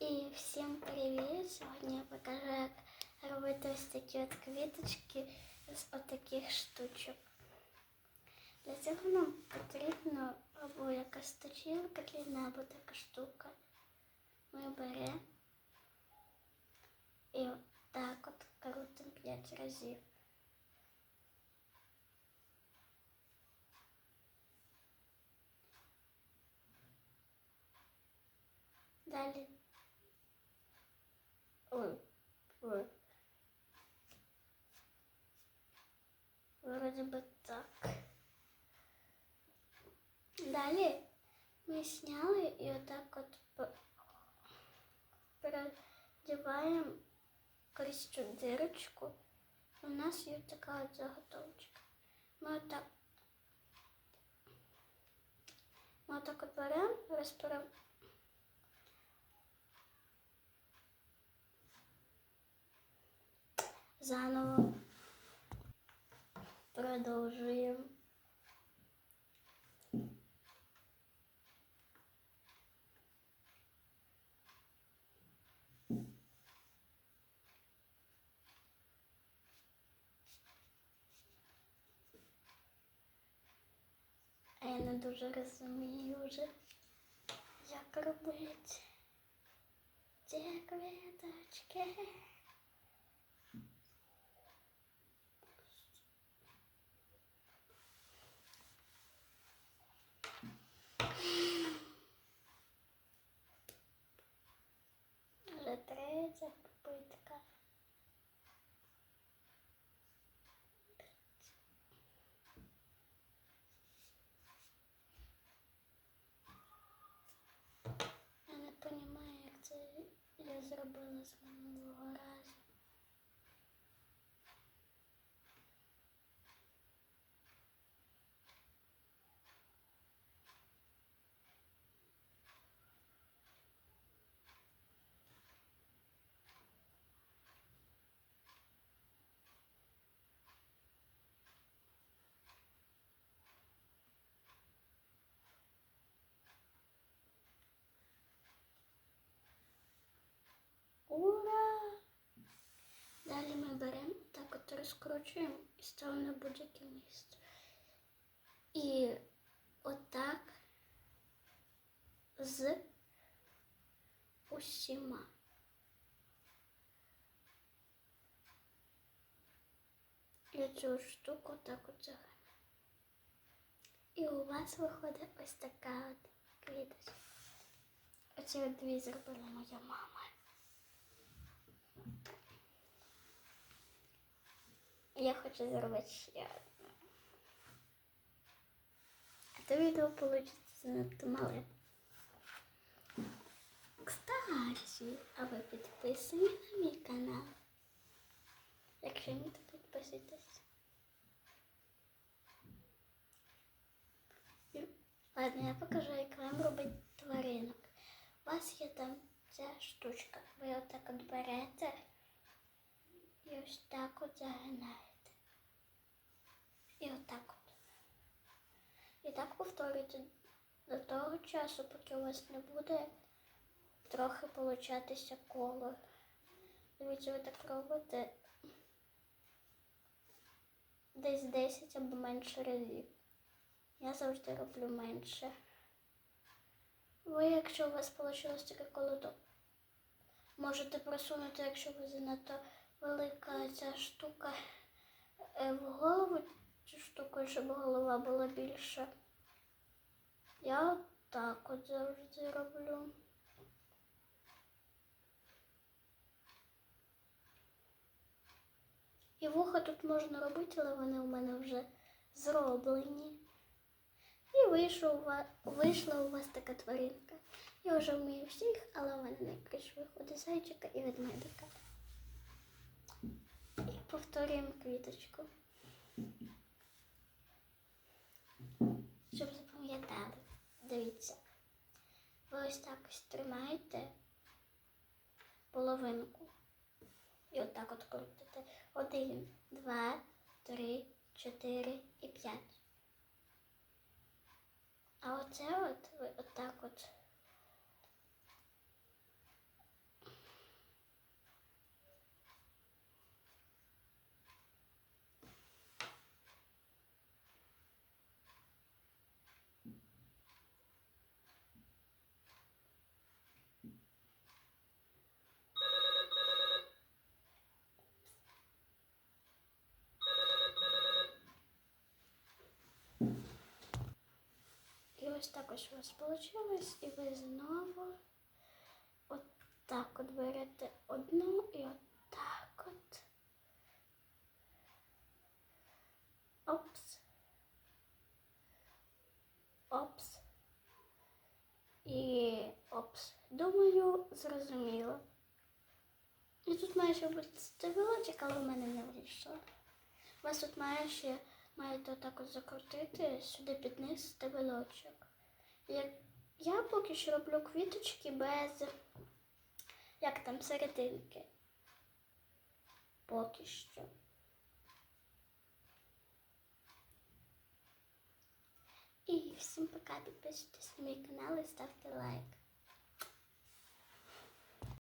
І всім привіт! Сьогодні я покажу, як робити ось такі от квіточки з отаких штучок. Для цього нам потрібно або якась точилка длинна, або така штука. Ми беремо і отак от крутимо 5 разів. Далі. Вроде бы так. Далі ми сняли і отак от п- передіваємо крізь цю дирочку. У нас є така от заготовочка. Ми отак, ми отак от беремо, розпираємо Заново продовжуємо. А я не дуже розумію вже, як робити ці квіточки. Третя попитка. Я не розумію, як це я зробила з минулого разу. Ура! Далі ми беремо, так от розкручуємо і ставимо на будь-яке місце. І отак з усіма. І цю штуку так от загинаємо. І у вас виходить ось така от квіточка. Оці дві зробила моя мама. Я хочу зробити ще одну. А то відео вийде занадто мале. Кстати, а ви підписані на мій канал? Якщо ні, то підписуйтесь. І- Ладно, я покажу, як вам робити тваринок. У вас є там ця штучка. Ви отак от берете і ось так от загинаєте. І отак от. І так повторюйте до того часу, поки у вас не буде трохи получатися коло. Дивіться, ви так робите десь 10 або менше разів. Я завжди роблю менше. Ви, якщо у вас вийшло таке коло, то можете просунути, якщо ви занадто велика ця штука е, в голову цю штуку, щоб голова була більша. Я так от завжди роблю. І вуха тут можна робити, але вони у мене вже зроблені. І вийшов, вийшла у вас така тваринка. Я вже вмію всіх, але у мене найкраще виходить зайчика і ведмедика. І повторюємо квіточку. Щоб запам'ятали. Дивіться. Ви ось так ось тримаєте половинку. І отак от крутите. Один, два, три, чотири і п'ять оце от, от так от. Thank you ось так ось у вас вийшло, і ви знову от от берете одну і от от. Опс. Опс. І опс. Думаю, зрозуміло. І тут має ще бути стебелочок, але в мене не вийшло. Вас тут має ще маєте отак от закрутити сюди під низ стебелочок. Я, поки що роблю квіточки без як там серединки. Поки що. І всім пока, підписуйтесь на мій канал і ставте лайк.